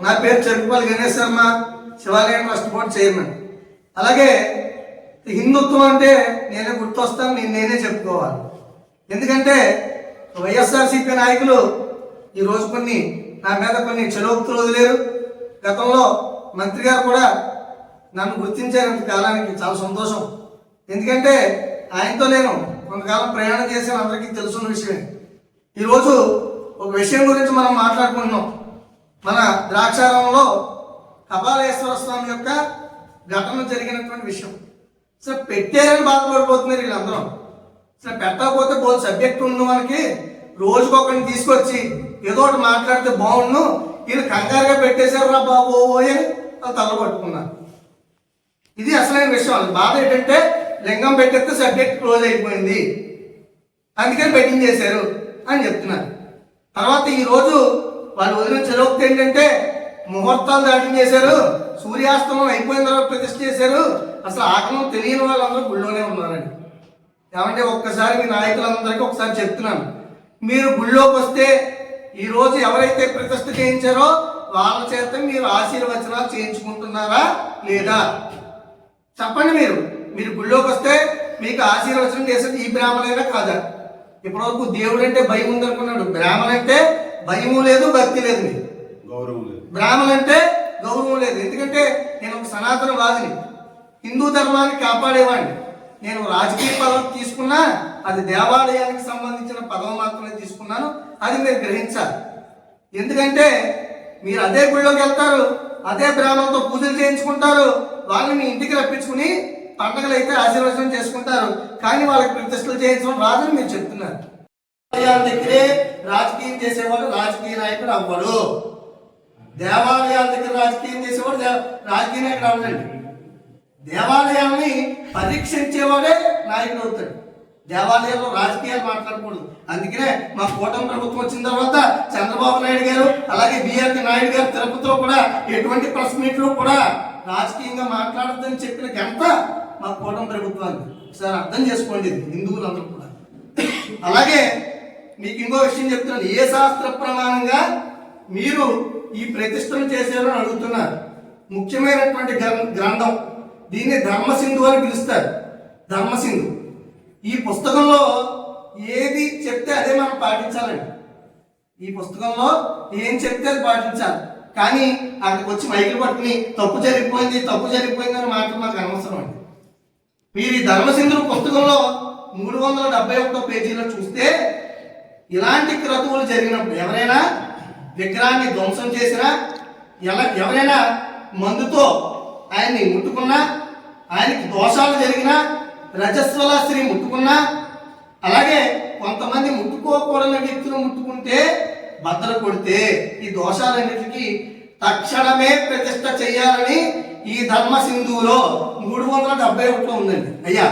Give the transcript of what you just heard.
నా పేరు చెరుకుపల్లి గణేష్ శర్మ శివాలయం ట్రస్ట్ బోర్డు చైర్మన్. అలాగే హిందుత్వం అంటే నేనే గుర్తొస్తాను నేను నేనే చెప్పుకోవాలి. ఎందుకంటే వైఎస్ఆర్సీపీ నాయకులు ఈరోజు కొన్ని నా మీద కొన్ని చెలోక్తులు వదిలేరు. గతంలో మంత్రి గారు కూడా నన్ను గుర్తించారు కాలానికి చాలా సంతోషం. ఎందుకంటే ఆయనతో నేను కొంతకాలం ప్రయాణం చేసిన అందరికీ తెలుసున్న విషయమే. ఈరోజు ఒక విషయం గురించి మనం మాట్లాడుకుంటున్నాం. మన ద్రాక్షారంలో కపాలేశ్వర స్వామి యొక్క ఘటన జరిగినటువంటి విషయం. సో పెట్టారని బాధపడిపోతున్నారు వీళ్ళందరం. సరే పెట్టకపోతే బోల్ సబ్జెక్ట్ ఉన్న మనకి రోజుకొకరిని తీసుకొచ్చి ఏదో ఒకటి మాట్లాడితే బాగుండు వీళ్ళు కంగారుగా పెట్టేశారు రా బాబు అని వాళ్ళు తల పట్టుకున్నారు ఇది అసలైన విషయం. బాధ ఏంటంటే లింగం పెట్టేస్తే సబ్జెక్ట్ క్లోజ్ అయిపోయింది. అందుకని బెట్టింగ్ చేశారు అని చెప్తున్నారు. తర్వాత ఈ రోజు వాళ్ళు వదిలిన చెలవుక్తి ఏంటంటే ముహూర్తాలు దాటం చేశారు సూర్యాస్తమం అయిపోయిన తర్వాత ప్రతిష్ఠ చేశారు. అసలు ఆగమం తెలియని వాళ్ళందరూ గుళ్ళోనే ఉన్నారండి. ఏమంటే ఒక్కసారి మీ నాయకులందరికీ ఒకసారి చెప్తున్నాను. మీరు గుళ్ళోకి వస్తే ఈరోజు ఎవరైతే ప్రతిష్ఠ చేయించారో వాళ్ళ చేత మీరు ఆశీర్వచనాలు చేయించుకుంటున్నారా లేదా? చెప్పండి మీరు. మీరు గుళ్ళోకి వస్తే మీకు ఆశీర్వచనం చేసేది ఈ బ్రాహ్మణైనా కాదా? ఇప్పటివరకు దేవుడు అంటే భయం ఉందనుకున్నాడు. బ్రాహ్మణ అంటే భయము లేదు భక్తి లేదు మీకు గౌరవం లేదు. బ్రాహ్మణ అంటే గౌరవం లేదు. ఎందుకంటే నేను ఒక సనాతన వాదిని. హిందూ ధర్మాన్ని కాపాడేవాడిని. నేను రాజకీయ పదవి తీసుకున్నా అది దేవాలయానికి సంబంధించిన పదవి మాత్రమే తీసుకున్నాను. అది మీరు గ్రహించాలి. ఎందుకంటే మీరు అదే గుళ్ళోకి వెళ్తారు అదే బ్రాహ్మణతో పూజలు చేయించుకుంటారు వాళ్ళని మీ ఇంటికి రప్పించుకుని పండగలు అయితే ఆశీర్వచనం చేసుకుంటారు. కానీ వాళ్ళకి ప్రతిష్టలు చేయించడం రాదని మీరు చెప్తున్నారు. దేవాలయాల దగ్గరే రాజకీయం చేసేవాడు రాజకీయ నాయకుడు అవ్వడు. దేవాలయాల దగ్గర రాజకీయం చేసేవాడు రాజకీయ నాయకుడు అవ్వడండి. దేవాలయాల్ని పరీక్షించేవాడే నాయకుడు అవుతాడు. దేవాలయంలో రాజకీయాలు మాట్లాడకూడదు. అందుకనే మా కూటమి ప్రభుత్వం వచ్చిన తర్వాత చంద్రబాబు నాయుడు గారు అలాగే బిఆర్కి నాయుడు గారు తిరుపతిలో కూడా ఎటువంటి ప్రెస్ మీట్లో కూడా రాజకీయంగా మాట్లాడద్దని చెప్పిన ఘనత మా కూటమి ప్రభుత్వానికి. ఒకసారి అర్థం చేసుకోండి హిందువులందరూ కూడా. అలాగే మీకు ఇంకో విషయం చెప్తున్నాను. ఏ శాస్త్ర ప్రమాణంగా మీరు ఈ ప్రతిష్టను చేశారో అని అడుగుతున్నారు. ముఖ్యమైనటువంటి గ్రంథం. దీన్ని ధర్మసింధు అని పిలుస్తారు. ధర్మసింధు. ఈ పుస్తకంలో ఏది చెప్తే అదే మనం పాటించాలండి. ఈ పుస్తకంలో ఏం చెప్తే అది పాటించాలి. కానీ అక్కడికి వచ్చి మైకులు పట్టుకుని తప్పు జరిగిపోయింది తప్పు జరిగిపోయింది అని మాట మాకు అనవసరం అండి. మీరు ఈ ధర్మసింధుడు పుస్తకంలో మూడు వందల డెబ్బై ఒకటో పేజీలో చూస్తే ఇలాంటి క్రతువులు జరిగినప్పుడు ఎవరైనా విగ్రహాన్ని ధ్వంసం చేసినా ఎలా ఎవరైనా మందుతో ఆయన్ని ముట్టుకున్నా ఆయనకి దోషాలు జరిగినా రజస్వల స్త్రీ ముట్టుకున్నా అలాగే కొంతమంది ముట్టుకోకూడని వ్యక్తులు ముట్టుకుంటే భద్ర కొడితే ఈ దోషాలన్నిటికీ తక్షణమే ప్రతిష్ట చేయాలని ఈ ధర్మ సింధువులో మూడు వందల డెబ్బై ఒకటిలో ఉందండి. అయ్యా